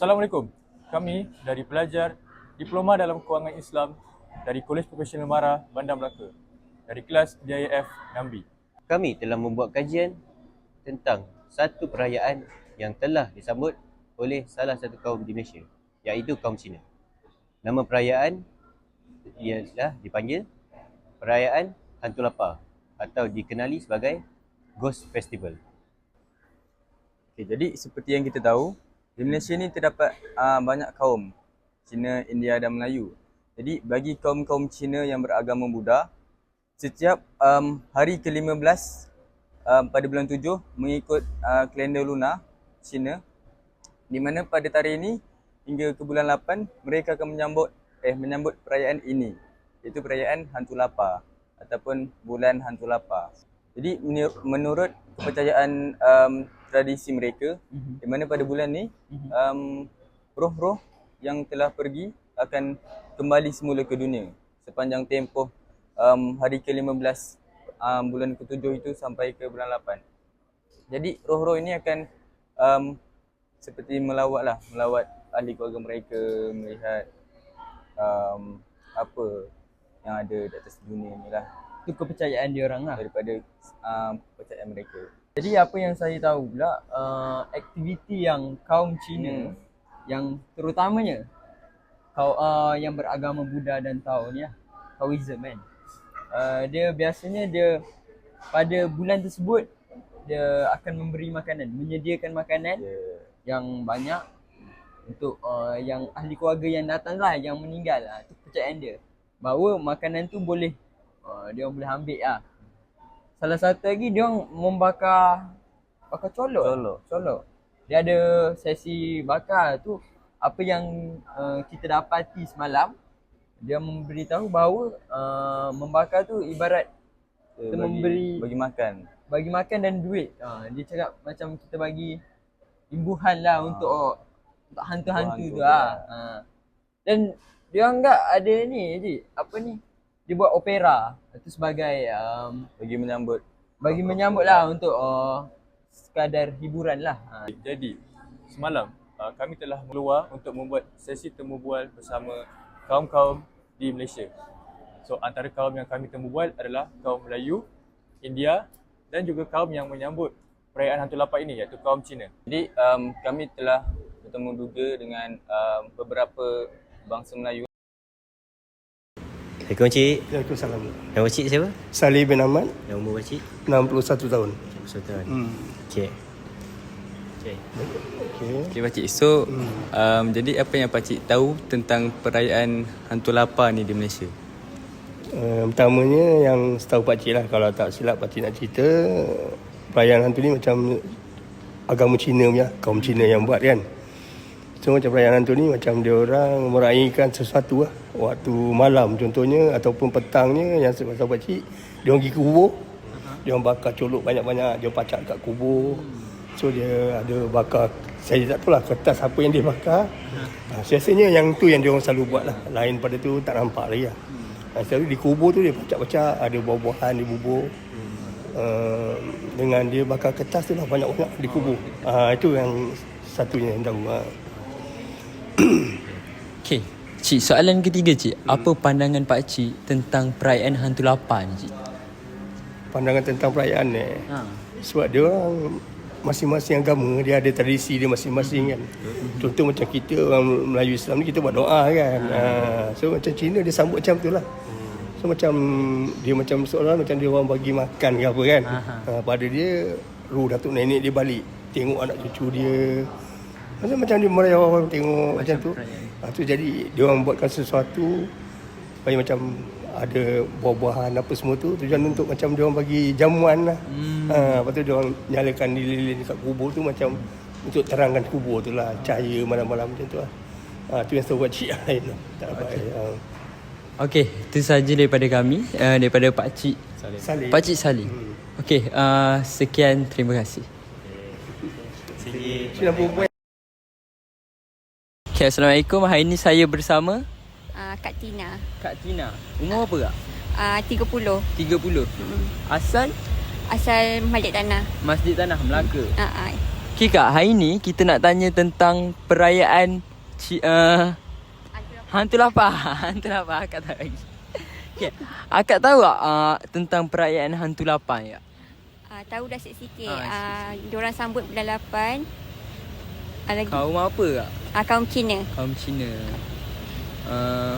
Assalamualaikum. Kami dari pelajar Diploma dalam Kewangan Islam dari Kolej Profesional Mara, Bandar Melaka dari kelas DIF Nambi. Kami telah membuat kajian tentang satu perayaan yang telah disambut oleh salah satu kaum di Malaysia iaitu kaum Cina. Nama perayaan ialah dipanggil Perayaan Hantu Lapar atau dikenali sebagai Ghost Festival. Okay, jadi seperti yang kita tahu, di Malaysia ni terdapat uh, banyak kaum Cina, India dan Melayu. Jadi bagi kaum-kaum Cina yang beragama Buddha, setiap um, hari ke-15 um, pada bulan 7 mengikut uh, kalender lunar Cina di mana pada tarikh ini hingga ke bulan 8 mereka akan menyambut eh menyambut perayaan ini iaitu perayaan Hantu Lapar ataupun bulan Hantu Lapar. Jadi menur- menurut kepercayaan um, tradisi mereka di mana pada bulan ni um, roh-roh yang telah pergi akan kembali semula ke dunia. Sepanjang tempoh um, hari ke-15 um, bulan ke-7 itu sampai ke bulan 8. Jadi roh-roh ini akan um, seperti melawat lah, melawat ahli keluarga mereka, melihat um, apa yang ada di atas dunia ni lah Itu kepercayaan dia orang lah. daripada um, kepercayaan mereka. Jadi apa yang saya tahu pula uh, aktiviti yang kaum Cina Hmm. yang terutamanya kau uh, yang beragama Buddha dan Tao ni lah, Taoism kan. Uh, dia biasanya dia pada bulan tersebut dia akan memberi makanan, menyediakan makanan Yeah. yang banyak untuk uh, yang ahli keluarga yang datang lah, yang meninggal lah. Itu kepercayaan dia. Bahawa makanan tu boleh, uh, dia orang boleh ambil lah. Salah satu lagi dia orang membakar bakar colok. Colok. Colok. Dia ada sesi bakar tu apa yang uh, kita dapati semalam dia memberitahu bahawa uh, membakar tu ibarat Kita Kita memberi- bagi makan. bagi makan dan duit. Ha, dia cakap macam kita bagi imbuhan lah untuk untuk hantu-hantu hantu tu lah. Ha. Dan dia enggak ada ni je, apa ni? Dia buat opera. Itu sebagai um, Bagi menyambut. bagi menyambut lah untuk uh, sekadar hiburan lah. Ha. Jadi, semalam uh, kami telah keluar untuk membuat sesi temu bual bersama kaum-kaum di Malaysia. So, antara kaum yang kami temu bual adalah kaum Melayu, India dan juga kaum yang menyambut perayaan Hantu Lapar ini iaitu kaum Cina. Jadi um, kami telah bertemu juga dengan um, beberapa bangsa Melayu Assalamualaikum Cik. Waalaikumsalam. Nama Cik siapa? Salih bin Ahmad, Nama umur Cik? 61 tahun. Sultan. Hmm. Okey. Okey. Okey. Okay Pakcik, so um, jadi apa yang Pakcik tahu tentang perayaan Hantu Lapar ni di Malaysia? Uh, pertamanya yang setahu pakcik lah kalau tak silap pakcik nak cerita perayaan hantu ni macam agama Cina punya kaum Cina yang buat kan so macam perayaan hantu ni macam dia orang meraihkan sesuatu lah waktu malam contohnya ataupun petangnya yang saya tahu pakcik dia orang pergi kubur dia orang bakar colok banyak-banyak dia pacak kat kubur so dia ada bakar saya tak tahu lah kertas apa yang dia bakar biasanya yang tu yang dia orang selalu buat lah lain pada tu tak nampak lagi lah Ha, selalu di kubur tu dia pacak-pacak, ada buah-buahan di bubur. Uh, dengan dia bakar kertas tu lah banyak-banyak di kubur. Ha, itu yang satunya yang tahu. Ha. Okey, Cik, soalan ketiga Cik. Apa pandangan Pak Cik tentang perayaan Hantu Lapar ni Cik? Pandangan tentang perayaan ni. Ha. Sebab dia orang masing-masing agama dia ada tradisi dia masing-masing kan. Contoh macam kita orang Melayu Islam ni kita buat doa kan. Ha. So macam Cina dia sambut macam tu lah. So macam dia macam seolah macam dia orang bagi makan ke apa kan. Ha, pada dia ruh datuk nenek dia balik tengok anak cucu dia. Macam macam dia merayau orang tengok macam, tu. Ha, tu jadi dia orang buatkan sesuatu supaya macam ada buah-buahan apa semua tu tujuan untuk macam dia orang bagi jamuan lah. Hmm. Ha, lepas tu dia orang nyalakan lilin dekat kubur tu macam untuk terangkan kubur tu lah cahaya malam-malam macam tu lah. Ha, tu yang saya buat cik lain lah. Tak dapat. Okay. Ha. Okey, itu saja daripada kami, uh, daripada Pak Cik. Salih. Pak Cik Salih. Okey, uh, sekian terima kasih. Nak berbual. Okay, Assalamualaikum. Hari ini saya bersama uh, Kak Tina. Kak Tina. Umur apa kak? Uh, 30. 30. Mm. Asal Asal Malik Tanah. Masjid Tanah Melaka. Uh, uh. Okay kak, hari ni kita nak tanya tentang perayaan ci, uh, Hantu lapar. Hantu lapar akak tahu lagi. Okay. Akak tahu tak uh, tentang perayaan hantu lapar ya? Ah, tahu dah sikit-sikit. Ah, Ah, diorang sambut bulan 8. Ah, lagi Kaum apa kak? ah, kaum Cina. Kaum Cina. Uh,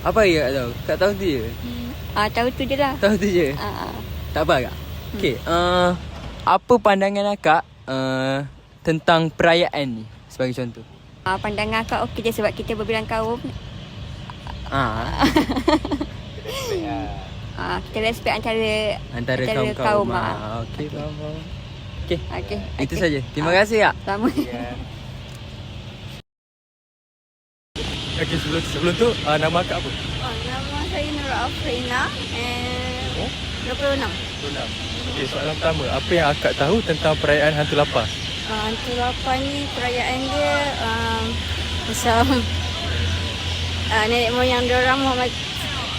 apa ya kak tahu? Kak tahu tu je? Ah, tahu tu je lah. Tahu tu je? Ah, ah. Tak apa kak? Okay. Uh, apa pandangan akak uh, tentang perayaan ni sebagai contoh? Ah, pandangan akak okey je sebab kita berbilang kaum. Ah, Ah, kita respect antara antara Antara kaum-kaum. kaum, Ah, okey, faham. Okay. Okey. Itu okey. saja. Terima kasih kak. Sama. Okay, sebelum sebelum tu uh, nama akak apa? Oh, nama saya Nur Afrina and Oh? 26. Okay, soalan pertama. Apa yang akak tahu tentang perayaan hantu lapar? Uh, Hantu Lapan ni perayaan dia um, macam uh, nenek moyang diorang Muhammad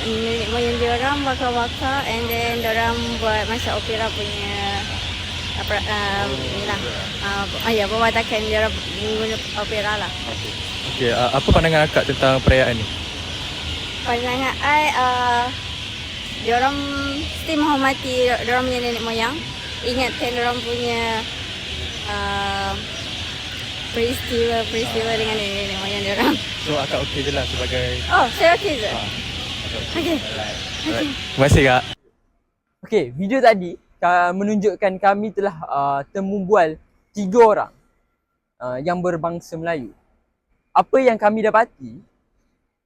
nenek moyang diorang bakar-bakar and then diorang buat macam opera punya apa uh, ni lah uh, oh ya perwatakan diorang guna opera lah Okay, uh, apa pandangan akak tentang perayaan ni? pandangan I uh, diorang mesti menghormati diorang punya nenek moyang ingatkan diorang punya uh, peristiwa-peristiwa dengan nenek moyang diorang So akak okey je lah sebagai Oh, saya okey je. Okey. Terima kasih kak. Okey, video tadi uh, menunjukkan kami telah uh, temu bual tiga orang uh, yang berbangsa Melayu. Apa yang kami dapati,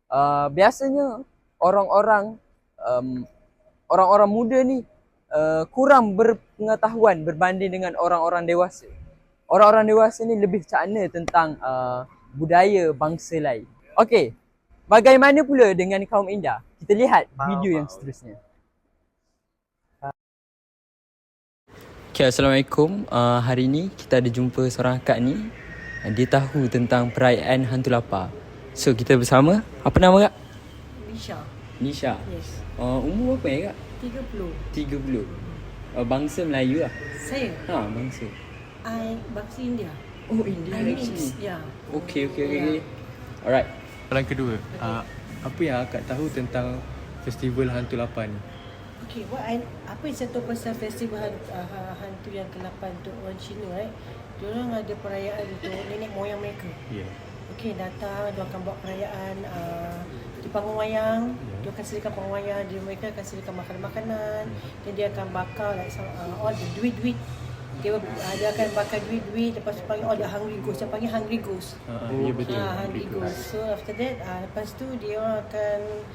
uh, biasanya orang-orang um, orang-orang muda ni uh, kurang berpengetahuan berbanding dengan orang-orang dewasa. Orang-orang dewasa ni lebih cakna tentang uh, budaya bangsa lain. Okey, bagaimana pula dengan kaum Indah? Kita lihat video yang seterusnya. Okay, Assalamualaikum. Uh, hari ni kita ada jumpa seorang akak ni. Uh, dia tahu tentang perayaan hantu lapar. So, kita bersama. Apa nama kak? Nisha. Nisha. Yes. Uh, umur berapa ya kak? 30. 30. Uh, bangsa Melayu lah. Saya, Ha, bangsa. I bangsa India. Oh, India I actually. mix. Yeah. Okay, okay, okay. okay. Alright. Soalan kedua. Uh, apa yang akak tahu tentang festival hantu lapar ni? Okay, what I, apa yang saya tahu pasal festival hantu, uh, hantu yang ke-8 untuk orang Cina, right? Diorang ada perayaan untuk nenek moyang mereka. Ya. Yeah. Okay, datang, dia akan buat perayaan uh, di panggung wayang. Dia akan sediakan panggung wayang, dia mereka akan sediakan makanan-makanan. Dan dia akan bakar like some, uh, all the duit-duit. Dia, uh, dia akan bakar duit-duit, lepas tu panggil all the hungry ghost. Dia panggil hungry ghost. Uh, ya betul. Ah, hungry ghost. So after that, uh, lepas tu dia akan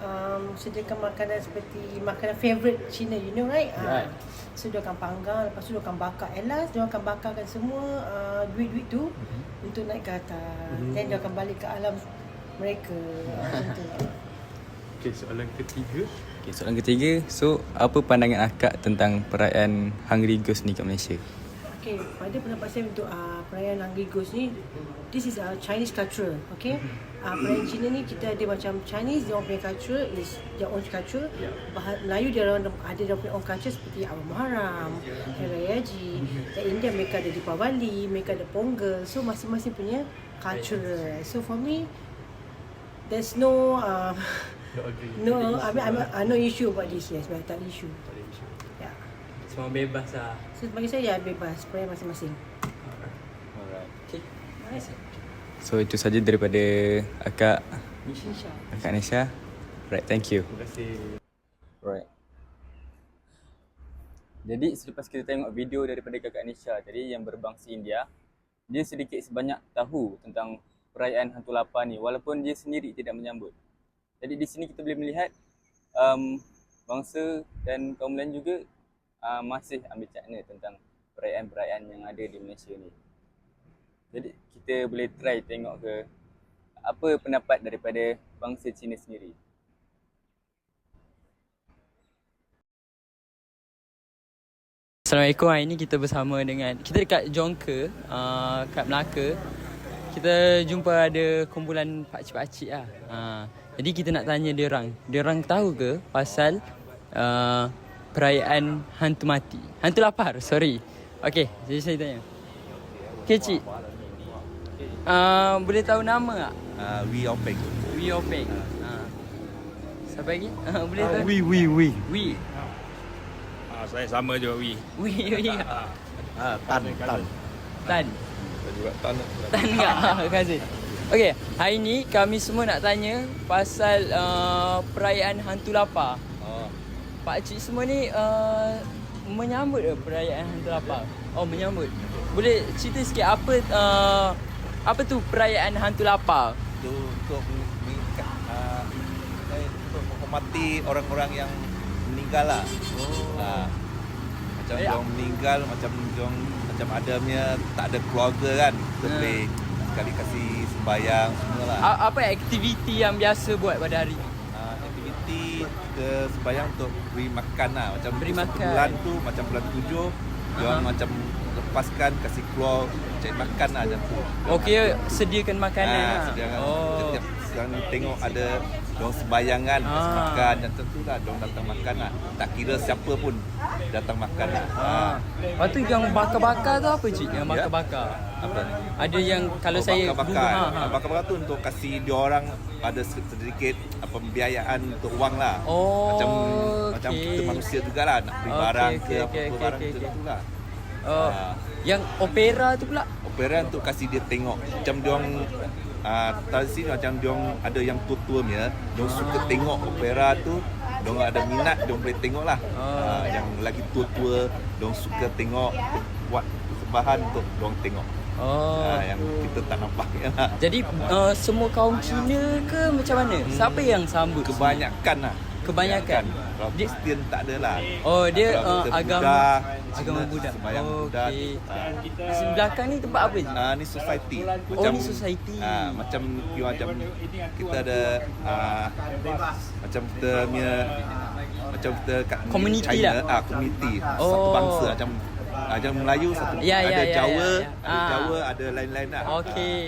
um, sediakan makanan seperti makanan favourite Cina, you know right? Ah, Right. So dia akan panggang, lepas tu dia akan bakar. At last, dia akan bakarkan semua uh, duit-duit tu Mhm. untuk naik ke atas. Then dia akan balik ke alam mereka. Macam tu. Okay, soalan ketiga. Okay, soalan ketiga. So, apa pandangan akak tentang perayaan Hungry Ghost ni kat Malaysia? Okay, pada pendapat saya untuk uh, perayaan Hungry Ghost ni, this is a Chinese culture, okay? Uh, perayaan Cina ni kita ada macam Chinese, dia orang punya culture is their own culture. Bahasa Melayu dia orang ada dia punya own culture seperti awal Muharram, Hari Raya Haji. Dan India mereka ada Deepavali, mereka ada Pongal. So masing-masing punya culture. So for me, there's no uh, No agree. no I mean I'm, uh, no issue about this yes, but tak issue. Semua bebas lah. So bagi saya ya bebas perayaan masing-masing. Alright. Okay. Nice. So, itu saja daripada akak, Insya. akak Nisha. Right, thank you. Terima kasih. Right. Jadi selepas kita tengok video daripada kakak Nisha tadi yang berbangsa India, dia sedikit sebanyak tahu tentang perayaan hantu lapar ni walaupun dia sendiri tidak menyambut. Jadi di sini kita boleh melihat um, bangsa dan kaum lain juga uh, masih ambil cakna tentang perayaan-perayaan yang ada di Malaysia ni. Jadi kita boleh try tengok ke apa pendapat daripada bangsa Cina sendiri. Assalamualaikum. Hari ni kita bersama dengan kita dekat Jongka, uh, kat Melaka. Kita jumpa ada kumpulan pakcik-pakcik lah. Uh, jadi kita nak tanya dia orang. Dia orang tahu ke pasal uh, perayaan hantu mati? Hantu lapar, sorry. Okey, jadi saya tanya. Okay cik. Uh, boleh tahu nama tak? Uh, Wee Openg. Wee Openg. Uh. Siapa lagi? Uh, boleh tahu? Wee Wee Wee. Wee. Ah, saya sama je Wi. Wee. Wee. Ah, Tan Tan. Tan. Saya juga tak nak. Tan enggak? Terima kasih. Okey, hari ni kami semua nak tanya pasal uh, perayaan Hantu Lapar. Pak cik semua ni uh, menyambut ke perayaan Hantu Lapar? Oh, menyambut. Boleh cerita sikit apa uh, apa tu perayaan Hantu Lapar? Itu untuk uh, eh, untuk menghormati orang-orang yang meninggal lah. Oh. Uh, macam Eh, eh, orang meninggal, macam orang macam ada punya tak ada keluarga kan. Kita Hmm. boleh sekali kasih sembahyang semua lah. Apa aktiviti yang biasa buat pada hari ke sembahyang untuk beri makan lah macam Beri makan. bulan tu macam bulan tujuh dia Aha. macam lepaskan kasih keluar cari makan lah macam tu Okey, sediakan makanan Ah, lah. sediakan Oh. setiap sekarang tengok ada Diorang sembahyang kan Ah. makan Dan tentu lah Diorang datang makan lah Tak kira siapa pun Datang makan lah Ah. Lepas tu yang bakar-bakar tu apa cik? Yang Ya. Apa? Ada yang kalau saya bakar-bakar. Ha, ha. Bakar-bakar tu untuk kasih dia orang ada sedikit apa pembiayaan untuk wang lah. Oh, macam macam okey. kita manusia juga lah nak beli Okey, barang okey, ke apa okey, okey, barang macam okey. tu lah. Oh, Ah. yang opera tu pula. Opera untuk kasih dia tengok macam dia orang uh, sini macam dia orang ada yang tua-tua punya, dia orang suka tengok opera tu dia ada minat dia boleh tengok lah Ah. uh, yang lagi tua-tua dia suka tengok buat persembahan untuk dia tengok Oh. uh, yang kita tak nampak lah. Jadi uh, semua kaum Cina ke macam mana? Siapa yang sambut? Kebanyakan lah Kebanyakan. Kalau Dia- Kristian tak ada lah Oh, dia uh, kita agama Buddha, agama Cina, Buddha. Oh, Buddha okey. Ah. Di sebelah belakang ni tempat apa je? Ah, ni society. Oh, ni society. Ah, macam you macam kita ada ah, macam kita punya macam kita kat ni, Community China, lah. ah community satu Oh. bangsa macam ah, macam Melayu satu Ya, ya, ada ya, Jawa, ya, ya. ada Ah. Jawa, ada lain-lain lah. Okey.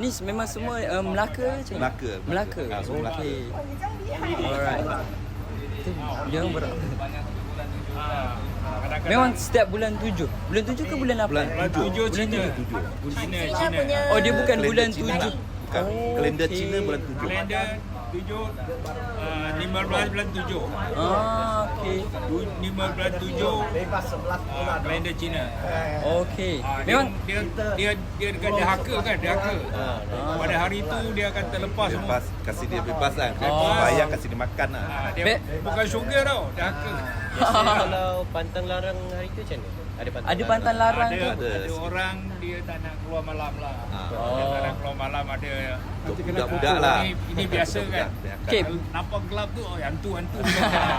Ni memang semua uh, Melaka je. Melaka. Melaka. Ah, semua Melaka. Okey. Alright. Dia orang ber Memang setiap bulan tujuh. Bulan tujuh ke bulan apa? Bulan tujuh. Bulan tujuh. Tujuh. Cina Oh dia bukan Kalender bulan Cina tujuh. Bukan. Oh, Kalender okey. Cina bulan tujuh. Kalender 7 uh, 15 bulan 7. Ah, okey. 5 bulan 7 uh, kalender Cina. Okey. Uh, Memang dia, dia dia dia dekat dahaka kan, dahaka. Pada hari tu dia akan terlepas semua. Bebas, kasih dia bebas kan. Oh. Bayar kasih dia makan lah. Uh, dia Be- bukan syurga tau, dahaka. Kalau pantang larang hari tu macam mana? Ada pantang ada pantang larang Ada, tu. Ada. ada orang dia tak nak keluar malam lah. Ah. Dia ada Untuk budak-budak lah. Ini, ini biasa kan. Okey. Kalau nampak gelap tu, oh hantu hantu.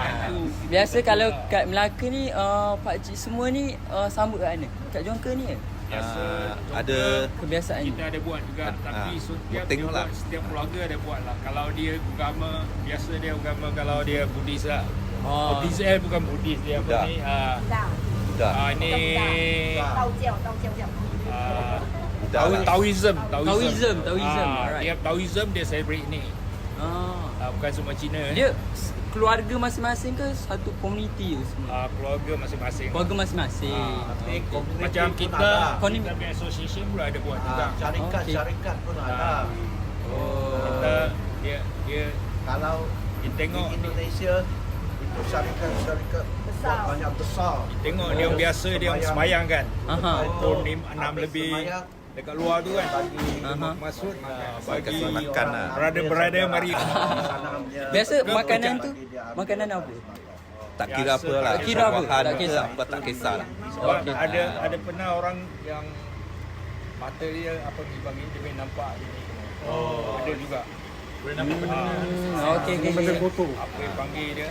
Biasa kalau kat Melaka ni uh, pak cik semua ni uh, sambut kat mana? Kat Jongka ni ke? Biasa. Ah, ada Kebiasaan ni. kita ada buat juga tapi Ah, setiap dia lah. buat, setiap keluarga ada buat lah kalau dia agama biasa dia agama kalau dia Buddhis lah Ah. oh. Buddhis eh bukan Buddhis dia apa Buddha. ni ah budak. ah, ni ah, Budak Tao, lah. Taoism Taoism, Taoism, Ah, dia Taoism dia celebrate ni Ah. ah, bukan semua Cina eh. Dia keluarga masing-masing ke satu komuniti ke semua? ah, keluarga masing-masing Keluarga masing-masing. Ah, macam kita Konim- kita punya association pun ada buat juga syarikat- Okey. syarikat pun Ah, Oh. kita dia dia Kalau dia tengok di Indonesia itu syarikat-syarikat besar. banyak besar. Tengok dia orang biasa dia orang sembahyang kan. Aha. Pukul lim- enam Habis lebih sembahyang, dekat luar tu kan. bagi Aha. Masuk ah, Bagi bagi makan lah. Brother-brother mari. sanamnya. Biasa Ke makanan tu makanan apa? Tak kira apa lah. Tak kira apa, tak ke kisah. Apa tak kisah lah. Sebab ada ada pernah orang yang mata dia apa ni bagi dia boleh nampak ini. Oh. Ada juga. Boleh nampak Hmm, okey okey. okey. Apa yang panggil dia?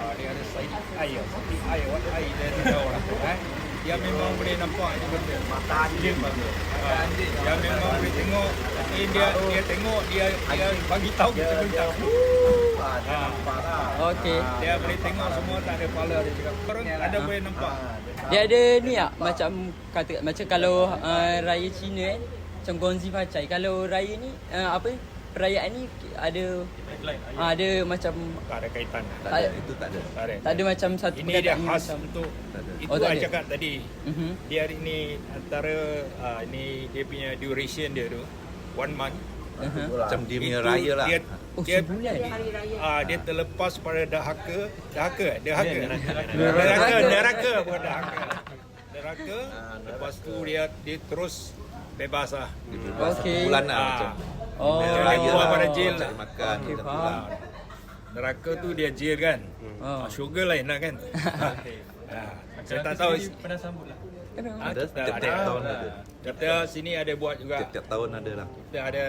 Ah, dia ada side eye. Side eye what eye dia tahu lah. Eh? Dia memang boleh nampak ini benda. Mata anjing. Ah, dia memang boleh tengok. Tapi dia dia tengok dia dia bagi tahu kita boleh tahu. Ah, Okey. dia boleh tengok semua tak ada kepala dia cakap. Orang ada boleh nampak. Dia ada ni tak macam kata macam kalau uh, raya Cina kan macam Gonzi Facai. Kalau raya ni uh, apa perayaan ni ada ah, ada macam Tak ada kaitan. Tak ada, itu tak ada. Tak ada. tak ada macam satu Ini dia perkataan khas macam untuk itu Oh, tak ada. cakap tadi. Mhm. Dia hari ni antara uh, ini dia punya duration dia tu one month. Macam dia punya Itu raya lah. Dia, Oh, dia, sebulan. Ah, dia terlepas pada dahaka, dahaka, dahaka, Neraka. neraka, bukan dahaka, neraka. Lepas tu dia dia terus bebas lah. Okey. Bulan lah Ah. Oh. Dia Dia raya keluar lah. pada jail Cari lah. makan. Tu faham. lah. Neraka tu dia jail kan. Oh. Ah, Sugar lain lah kan. Ah, saya tak tahu. Pernah sambut lah. Ah, Ada, kita tiap-tiap ada. tahun ada. Kita sini ada buat juga. Tiap-tiap tahun ada lah. Kita ada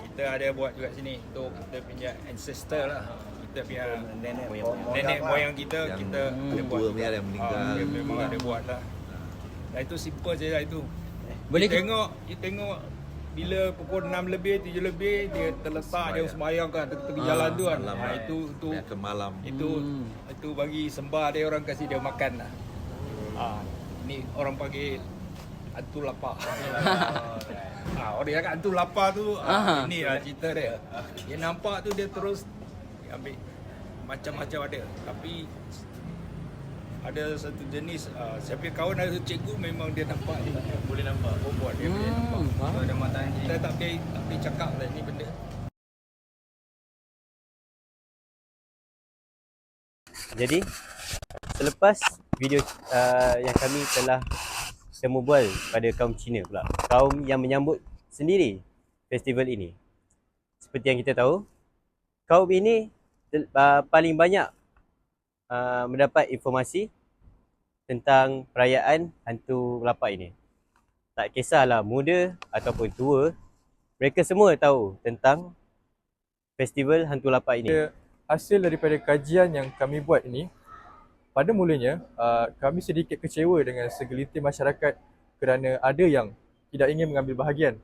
kita ada buat juga sini untuk kita punya ancestor lah. Kita punya nenek moyang, nenek moyang kita Yang kita ada buat. tua yang meninggal. Ah, dia memang ada buat lah. Dan itu simple je lah itu. Boleh tengok, kita tengok bila pukul 6 lebih, 7 lebih dia terletak dia sembahyang kan tepi jalan tu kan. Ha, itu itu ke malam. itu itu bagi sembah dia orang kasih dia makan lah. Ah, ni orang panggil hantu lapar. ah, orang cakap hantu lapar tu ah, ini lah cerita dia. Dia nampak tu dia terus dia ambil macam-macam ada. Tapi ada satu jenis uh, saya punya kawan ada cikgu memang dia nampak. Dia boleh nampak. Oh, buat dia boleh nampak. faham. ada mata kita tak boleh tak boleh cakap lah ni benda. Jadi selepas video uh, yang kami telah temu bual pada kaum Cina pula, kaum yang menyambut sendiri festival ini. Seperti yang kita tahu, kaum ini uh, paling banyak uh, mendapat informasi tentang perayaan hantu lapak ini. Tak kisahlah muda ataupun tua, mereka semua tahu tentang festival hantu lapak ini. Hasil daripada kajian yang kami buat ini, pada mulanya uh, kami sedikit kecewa dengan segelintir masyarakat kerana ada yang tidak ingin mengambil bahagian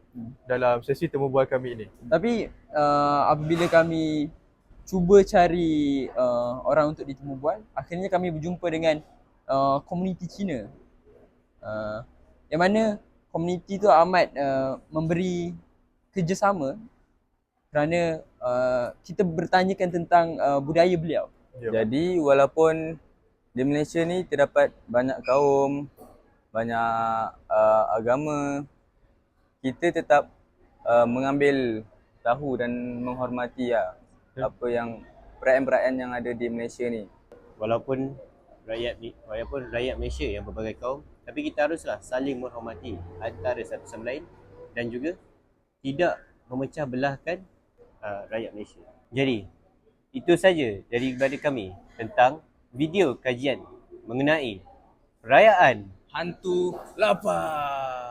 dalam sesi temu bual kami ini. Tapi uh, apabila kami cuba cari uh, orang untuk ditemu bual, akhirnya kami berjumpa dengan uh, komuniti Cina. Uh, yang mana komuniti tu amat uh, memberi kerjasama kerana uh, kita bertanyakan tentang uh, budaya beliau. Ya. Jadi walaupun di Malaysia ni terdapat banyak kaum, banyak uh, agama, kita tetap uh, mengambil tahu dan menghormati lah apa yang perayaan-perayaan yang ada di Malaysia ni. walaupun rakyat walaupun rakyat Malaysia yang berbagai kaum tapi kita haruslah saling menghormati antara satu sama lain dan juga tidak memecah belahkan uh, rakyat Malaysia. Jadi itu saja daripada kami tentang video kajian mengenai perayaan hantu lapar